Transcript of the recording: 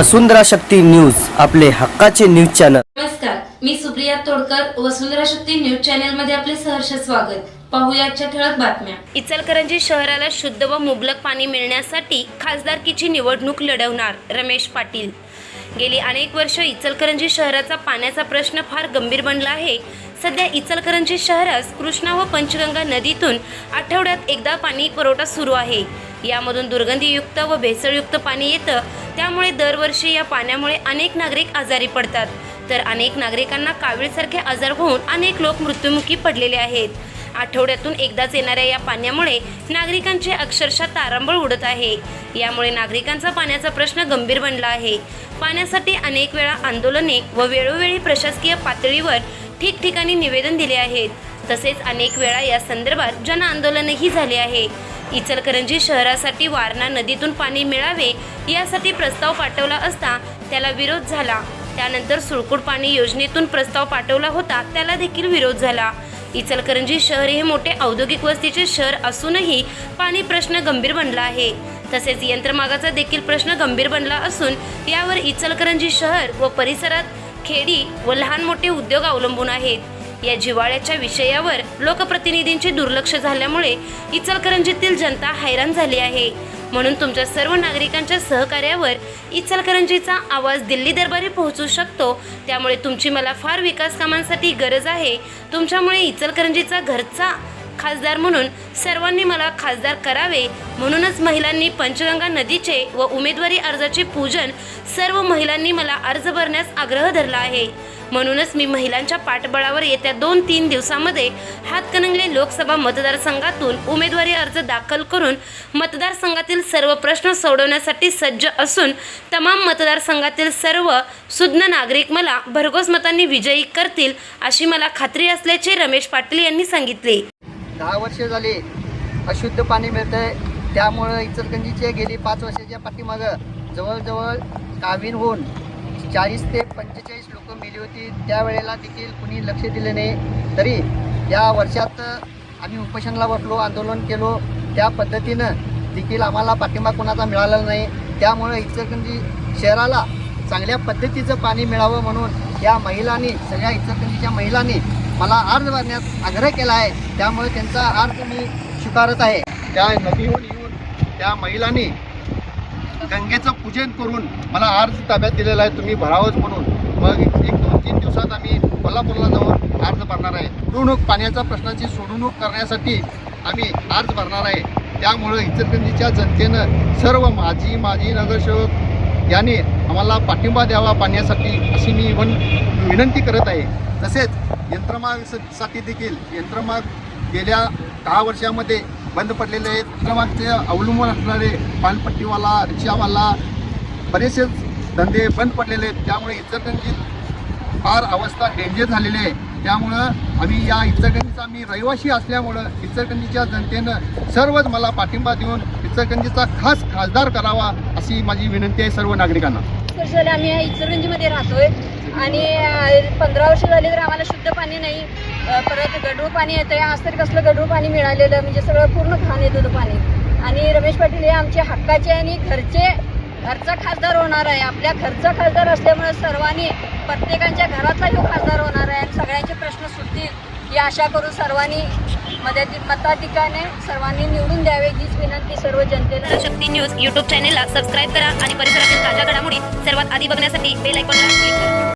वसुंधरा Shakti news आपले हक्काचे news channel. नमस्कार मी सुप्रिया तोडकर वसुंधरा शक्ती न्यूज चॅनलमध्ये आपले सहर्ष स्वागत. पाहूया आजच्या ठळक बातम्या. इचलकरंजी शहराला शुद्ध व मुबलक पाणी मिळण्यासाठी खासदारकीची निवडणूक लढवणार रमेश पाटील. गेली अनेक वर्ष इचलकरंजी शहराचा पाण्याचा प्रश्न फार गंभीर बनला आहे. सध्या इचलकरंजी शहरास कृष्णा व पंचगंगा नदीतून आठवड्यात एकदा पाणी पुरवठा सुरू आहे. यामधून दुर्गंधीयुक्त व भेसळयुक्त पाणी येतं त्यामुळे दरवर्षी या पाण्यामुळे अनेक नागरिक आजारी पडतात. तर अनेक नागरिकांना कावीळसारखे आजार होऊन अनेक लोक मृत्युमुखी पडलेले आहेत. आठवड्यातून एकदाच येणाऱ्या या पाण्यामुळे नागरिकांचे अक्षरशः तारांबळ उडत आहे. यामुळे नागरिकांचा पाण्याचा प्रश्न गंभीर बनला आहे. पाण्यासाठी अनेक वेळा आंदोलने व वेळोवेळी प्रशासकीय पातळीवर ठिकठिकाणी निवेदन दिले आहेत. तसेच अनेक वेळा या संदर्भात जन आंदोलनही झाले आहे. इचलकरंजी शहरासाठी वारणा नदीतून पाणी मिळावे यासाठी प्रस्ताव पाठवला असता त्याला विरोध झाला. त्यानंतर सुळकुड पाणी योजनेतून प्रस्ताव पाठवला होता त्याला देखील विरोध झाला. इचलकरंजी शहर हे मोठे औद्योगिक वस्तीचे शहर असूनही पाणी प्रश्न गंभीर बनला आहे. तसेच यंत्रमागाचा देखील प्रश्न गंभीर बनला असून यावर इचलकरंजी शहर व परिसरात खेडी व लहान मोठे उद्योग अवलंबून आहेत. या जिव्हाळ्याच्या विषयावर लोकप्रतिनिधींचे दुर्लक्ष झाल्यामुळे इचलकरंजीतील जनता हैराण झाली आहे. म्हणून तुमच्या सर्व नागरिकांच्या सहकार्यावर इचलकरंजीचा आवाज दिल्ली दरबारी पोहोचू शकतो. त्यामुळे तुमची मला फार विकास कामांसाठी गरज आहे. तुमच्यामुळे इचलकरंजीचा घरचा खासदार म्हणून सर्वांनी मला खासदार करावे. म्हणूनच महिलांनी पंचगंगा नदीचे व उमेदवारी अर्जाचे पूजन सर्व महिलांनी मला अर्ज भरण्यास आग्रह धरला आहे. म्हणूनच मी महिलांच्या पाठबळावर येत्या दोन तीन दिवसामध्ये हातकणंगले लोकसभा मतदारसंघातून उमेदवारी अर्ज दाखल करून मतदारसंघातील सर्व प्रश्न सोडवण्यासाठी सज्ज असून तमाम मतदारसंघातील सर्व सुज्ञ नागरिक मला भरघोस मतांनी विजयी करतील अशी मला खात्री असल्याचे रमेश पाटील यांनी सांगितले. दहा वर्षे झाली अशुद्ध पाणी मिळतंय. त्यामुळं इचलकंजीचे गेली पाच वर्षाच्या पाठीमागं जवळजवळ कावीन होऊन चाळीस ते पंचेचाळीस लोक मेली होती. त्यावेळेला देखील कुणी लक्ष दिले नाही. तरी या वर्षात आम्ही उपोषणाला बसलो आंदोलन केलो. त्या पद्धतीनं देखील आम्हाला पाठिंबा कोणाचा मिळाला नाही. त्यामुळं इचलकंजी शहराला चांगल्या पद्धतीचं पाणी मिळावं म्हणून या महिलांनी सगळ्या इचलकंजीच्या महिलांनी मला अर्ज भरण्यास आग्रह केला आहे. त्यामुळे त्यांचा अर्ज मी स्वीकारत आहे. त्या नदीहून येऊन त्या महिलांनी गंगेचं पूजन करून मला अर्ज ताब्यात दिलेला आहे. तुम्ही भरावंच म्हणून. मग एक दोन तीन दिवसात आम्ही कोल्हापूरला जाऊन अर्ज भरणार आहे. निवडणूक पाण्याच्या प्रश्नाची सोडवणूक करण्यासाठी आम्ही अर्ज भरणार आहे. त्यामुळं इचलकरंजीच्या जनतेनं सर्व माजी माजी नगरसेवक यांनी आम्हाला पाठिंबा द्यावा पाण्यासाठी अशी मी वन विनंती करत आहे. तसेच यंत्रमागसाठी देखील यंत्रमाग गेल्या दहा वर्षामध्ये बंद पडलेले आहेत. यंत्रमागचे अवलंबून असणारे पानपट्टीवाला रिक्षावाला बरेचसेच धंदे बंद पडलेले आहेत. त्यामुळे इचलकरंजीत फार अवस्था डेंजर झालेली आहे. त्यामुळं आम्ही या इचलकरंजीचा आम्ही रहिवासी असल्यामुळं इचलकरंजीच्या जनतेनं सर्वच मला पाठिंबा देऊन इचलकरंजीचा खास खासदार करावा अशी माझी विनंती आहे सर्व नागरिकांना. वर्ष झाले आम्ही या इचलकरंजीमध्ये राहतोय. आणि पंधरा वर्ष झाली तर आम्हाला शुद्ध पाणी नाही. परत गढूळ पाणी येतंय. आज तरी कसलं गढूळ पाणी मिळालेलं म्हणजे सगळं पूर्ण घाण येत होतं पाणी. आणि रमेश पाटील हे आमचे हक्काचे आणि घरचे घरचा खासदार होणार आहे. आपल्या घरचा खासदार असल्यामुळे सर्वांनी प्रत्येकांच्या घरातला ह्यो खासदार होणार आहे. आणि सगळ्यांचे प्रश्न सुटतील ही आशा करून सर्वांनी मदती मताधिकाने सर्वांनी निवडून द्यावे हीच विनंती सर्व जनतेला. शक्ती न्यूज यूट्यूब चॅनेलला सबस्क्राईब करा आणि परिसरातील ताज्या घडामोडी सर्वात आधी बघण्यासाठी बेल आयकॉनला क्लिक करा.